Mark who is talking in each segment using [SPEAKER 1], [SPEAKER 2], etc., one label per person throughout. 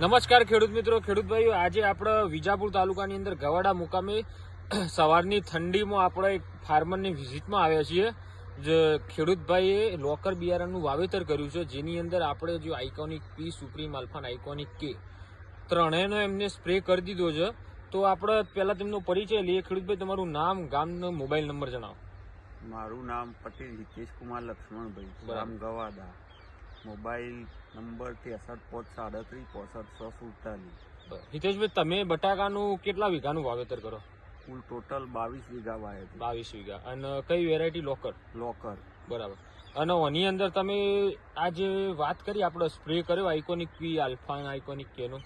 [SPEAKER 1] નમસ્કાર ખેડૂત મિત્રો. ખેડૂત ભાઈઓ આજે આપણે વિજાપુર તાલુકાની અંદર ગવાડા મુકામે સવારની ઠંડીમાં આપણે એક ફાર્મરની વિઝિટમાં આવ્યા છીએ. જે ખેડૂતભાઈએ લોકર બિયારણનું વાવેતર કર્યું છે. જેની અંદર આપણે જો આઇકોનિક પી સુપ્રીમ આલ્ફાન આઇકોનિક કે ત્રણેયનો એમને સ્પ્રે કરી દીધો છે. તો આપણે પહેલાં તેમનો પરિચય લઈએ. ખેડૂતભાઈ તમારું નામ ગામનો મોબાઈલ નંબર જણાવો.
[SPEAKER 2] મારું નામ પટેલ હિતેશ કુમાર લક્ષ્મણભાઈ. ગામ ગવાદા મોબાઈલ નંબર ત્રેસઠ પોચ સાડત્રીસ પોસઠ સો સુડતાલીસ.
[SPEAKER 1] હિતેશભાઈ તમે બટાકાનું કેટલા વીઘાનું વાવેતર કરો?
[SPEAKER 2] કુલ ટોટલ બાવીસ વીઘા વાવે છે
[SPEAKER 1] બાવીસ વીઘા. અને કઈ વેરાયટી લોકર?
[SPEAKER 2] લોકર.
[SPEAKER 1] બરાબર. અને આની અંદર તમે આ જે વાત કરી આપણે સ્પ્રે કર્યો આઇકોનિક પી આલ્ફા આઇકોનિક કેનો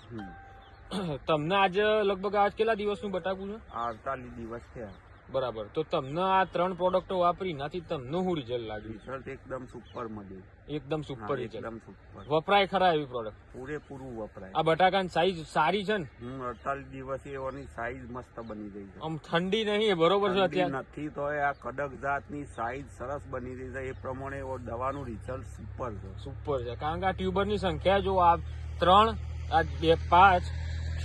[SPEAKER 1] તમને આજે લગભગ આજ કેટલા દિવસનું બટાકું છે?
[SPEAKER 2] અડતાલીસ દિવસ થયા.
[SPEAKER 1] બરાબર. તો તમને આ ત્રણ પ્રોડક્ટો વાપરી નાથી તમને હું રિઝલ્ટ લાગ્યું
[SPEAKER 2] રિઝલ્ટ એકદમ સુપર મળ્યું
[SPEAKER 1] એકદમ સુપર રિઝલ્ટ
[SPEAKER 2] એકદમ સુપર
[SPEAKER 1] વપરાય ખરા એવી પ્રોડક્ટ
[SPEAKER 2] પૂરેપૂરું વપરાય.
[SPEAKER 1] આ બટાકાની સાઈઝ સારી છે ને?
[SPEAKER 2] અડતાલીસ દિવસે એની સાઈઝ મસ્ત બની રહી છે.
[SPEAKER 1] આમ ઠંડી નહીં બરોબર છે અત્યારે.
[SPEAKER 2] નથી તો આ કડક જાતની સાઈઝ સરસ બની રહી છે. એ પ્રમાણે દવાનું રિઝલ્ટ સુપર છે.
[SPEAKER 1] સુપર છે. કારણ કે આ ટ્યુબરની સંખ્યા જો આ ત્રણ આ બે પાંચ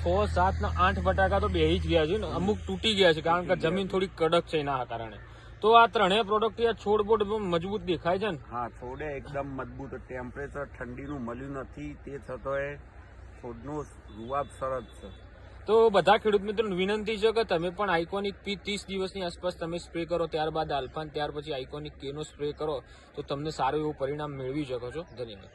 [SPEAKER 1] છ સાત ને આઠ બટાકા તો બેહી જ ગયા છે ને. અમુક તૂટી ગયા છે કારણ કે જમીન થોડી કડક છે એના કારણે. તો આ ત્રણેય પ્રોડક્ટ આ છોડ બોડ મજબૂત દેખાય છે ને?
[SPEAKER 2] હા છોડે એકદમ મજબૂત. ટેમ્પરેચર ઠંડીનું મળ્યું નથી તે છતાંય છોડનો રૂઆબ સરસ છે.
[SPEAKER 1] તો બધા ખેડૂત મિત્રોને વિનંતી છે કે તમે પણ આઇકોનિક પી ત્રીસ દિવસની આસપાસ તમે સ્પ્રે કરો ત્યારબાદ આલ્ફાન ત્યાર પછી આઇકોનિક કેનો સ્પ્રે કરો તો તમને સારું એવું પરિણામ મેળવી શકો છો. ધન્યવાદ.